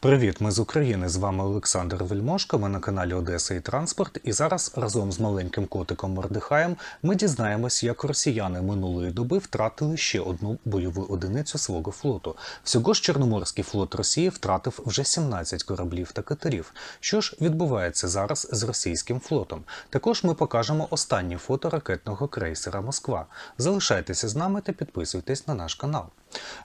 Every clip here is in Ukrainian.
Привіт, ми з України. З вами Олександр Вельмошко. Ми на каналі Одеса і Транспорт. І зараз разом з маленьким котиком Мордихаєм ми дізнаємось, як росіяни минулої доби втратили ще одну бойову одиницю свого флоту. Всього ж Чорноморський флот Росії втратив вже 17 кораблів та катерів. Що ж відбувається зараз з російським флотом? Також ми покажемо останні фото ракетного крейсера Москва. Залишайтеся з нами та підписуйтесь на наш канал.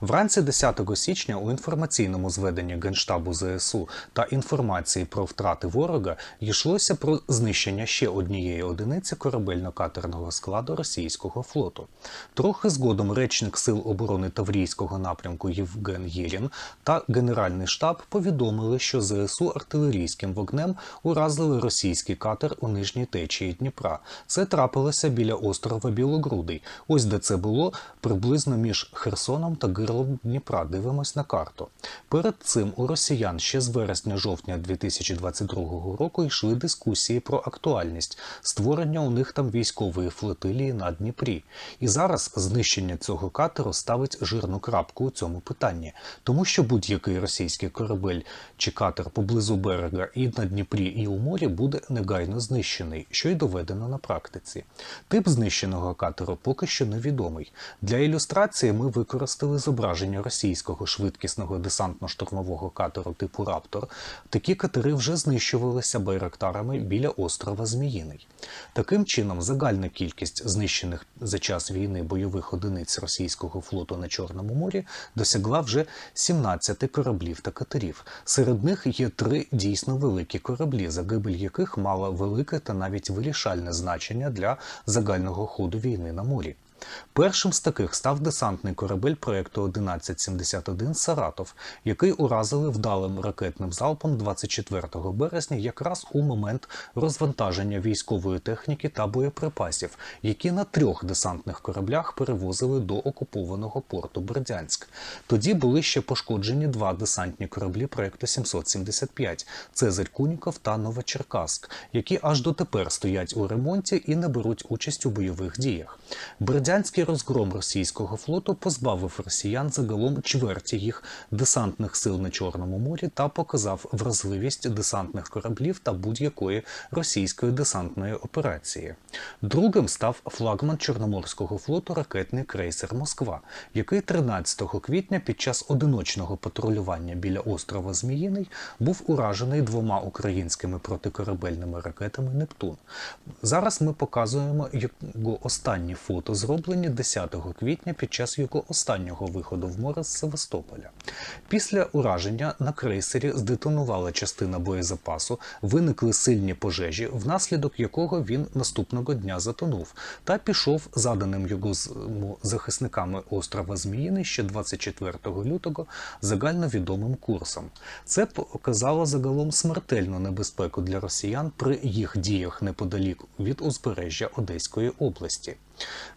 Вранці 10 січня у інформаційному зведенні Генштабу ЗСУ та інформації про втрати ворога йшлося про знищення ще однієї одиниці корабельно-катерного складу російського флоту. Трохи згодом речник Сил оборони Таврійського напрямку Євген Єрін та Генеральний штаб повідомили, що ЗСУ артилерійським вогнем уразили російський катер у нижній течії Дніпра. Це трапилося біля острова Білогрудий. Ось де це було приблизно між Херсоном та гирлом Дніпра. Дивимось на карту. Перед цим у росіян ще з вересня-жовтня 2022 року йшли дискусії про актуальність створення у них там військової флотилії на Дніпрі. І зараз знищення цього катеру ставить жирну крапку у цьому питанні, тому що будь-який російський корабель чи катер поблизу берега і на Дніпрі, і у морі буде негайно знищений, що й доведено на практиці. Тип знищеного катеру поки що невідомий. Для ілюстрації ми використали зображення російського швидкісного десантно-штурмового катеру типу Раптор. Такі катери вже знищувалися байрактарами біля острова Зміїний. Таким чином, загальна кількість знищених за час війни бойових одиниць російського флоту на Чорному морі досягла вже 17 кораблів та катерів. Серед них є три дійсно великі кораблі, загибель яких мала велике та навіть вирішальне значення для загального ходу війни на морі. Першим з таких став десантний корабель проєкту 1171 Саратов, який уразили вдалим ракетним залпом 24 березня, якраз у момент розвантаження військової техніки та боєприпасів, які на трьох десантних кораблях перевозили до окупованого порту Бердянськ. Тоді були ще пошкоджені два десантні кораблі проєкту 775 Цезарь Куніков та Новочеркаськ, які аж дотепер стоять у ремонті і не беруть участь у бойових діях. Бердянський розгром російського флоту позбавив росіян загалом чверті їх десантних сил на Чорному морі та показав вразливість десантних кораблів та будь-якої російської десантної операції. Другим став флагман Чорноморського флоту ракетний крейсер Москва, який 13 квітня під час одиночного патрулювання біля острова Зміїний був уражений двома українськими протикорабельними ракетами Нептун. Зараз ми показуємо його останні фото, зроблені 10 квітня під час його останнього виходу в море з Севастополя. Після ураження на крейсері здетонувала частина боєзапасу, виникли сильні пожежі, внаслідок якого він наступного дня затонув та пішов заданим його захисниками острова Зміїний ще 24 лютого загальновідомим курсом. Це показало загалом смертельну небезпеку для росіян при їх діях неподалік від узбережжя Одеської області.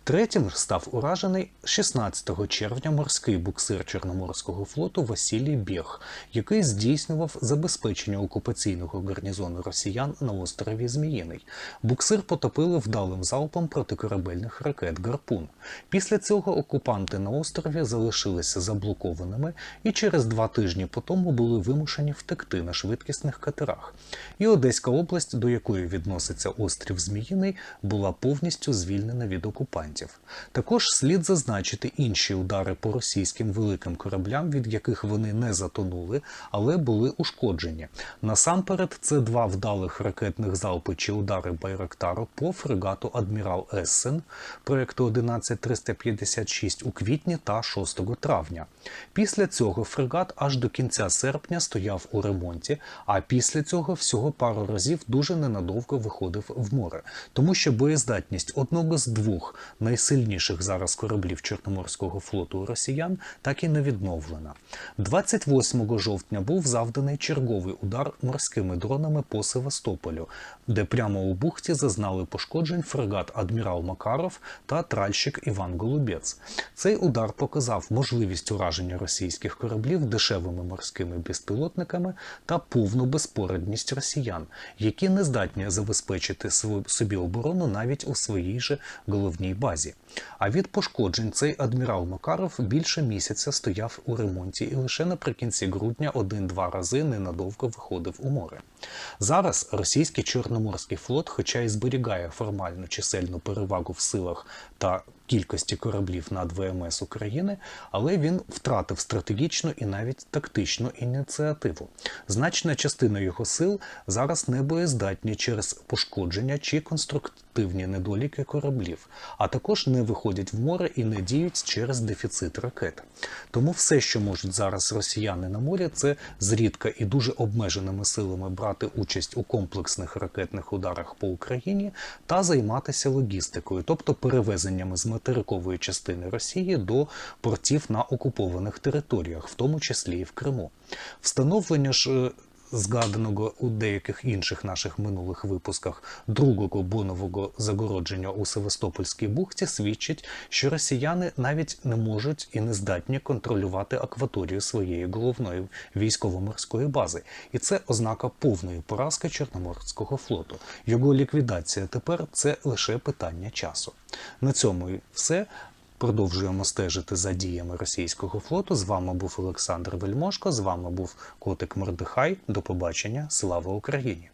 Третім став уражений 16 червня морський буксир Чорноморського флоту Василій Біг, який здійснював забезпечення окупаційного гарнізону росіян на острові Зміїний. Буксир потопили вдалим залпом протикорабельних ракет Гарпун. Після цього окупанти на острові залишилися заблокованими і через два тижні по тому були вимушені втекти на швидкісних катерах. І Одеська область, до якої відноситься острів Зміїний, була повністю звільнена від окупантів. Також слід зазначити інші удари по російським великим кораблям, від яких вони не затонули, але були ушкоджені. Насамперед, це два вдалих ракетних залпи чи удари Байрактару по фрегату Адмірал Ессен проєкту 11356 у квітні та 6 травня. Після цього фрегат аж до кінця серпня стояв у ремонті, а після цього всього пару разів дуже ненадовго виходив в море, тому що боєздатність одного з двох найсильніших зараз кораблів Чорноморського флоту росіян так і не відновлена. 28 жовтня був завданий черговий удар морськими дронами по Севастополю, де прямо у бухті зазнали пошкоджень фрегат Адмірал Макаров та тральщик Іван Голубець. Цей удар показав можливість ураження російських кораблів дешевими морськими безпілотниками та повну безпорадність росіян, які не здатні забезпечити собі оборону навіть у своїй же Голубецькій головній базі. А від пошкоджень цей адмірал Макаров більше місяця стояв у ремонті і лише наприкінці грудня один-два рази ненадовго виходив у море. Зараз російський Чорноморський флот, хоча й зберігає формальну чисельну перевагу в силах та кількості кораблів над ВМС України, але він втратив стратегічну і навіть тактичну ініціативу. Значна частина його сил зараз не боєздатні через пошкодження чи конструктивні недоліки кораблів, а також не виходять в море і не діють через дефіцит ракет. Тому все, що можуть зараз росіяни на морі, це зрідка і дуже обмеженими силами брати участь у комплексних ракетних ударах по Україні та займатися логістикою, тобто перевезеннями з материкової частини Росії до портів на окупованих територіях, в тому числі і в Криму. Встановлення ж е, згаданого у деяких інших наших минулих випусках другого бонового загородження у Севастопольській бухті свідчить, що росіяни навіть не можуть і не здатні контролювати акваторію своєї головної військово-морської бази, і це ознака повної поразки Чорноморського флоту. Його ліквідація тепер це лише питання часу. На цьому і все. Продовжуємо стежити за діями російського флоту. З вами був Олександр Вельмошко. З вами був Котик Мордихай. До побачення. Слава Україні!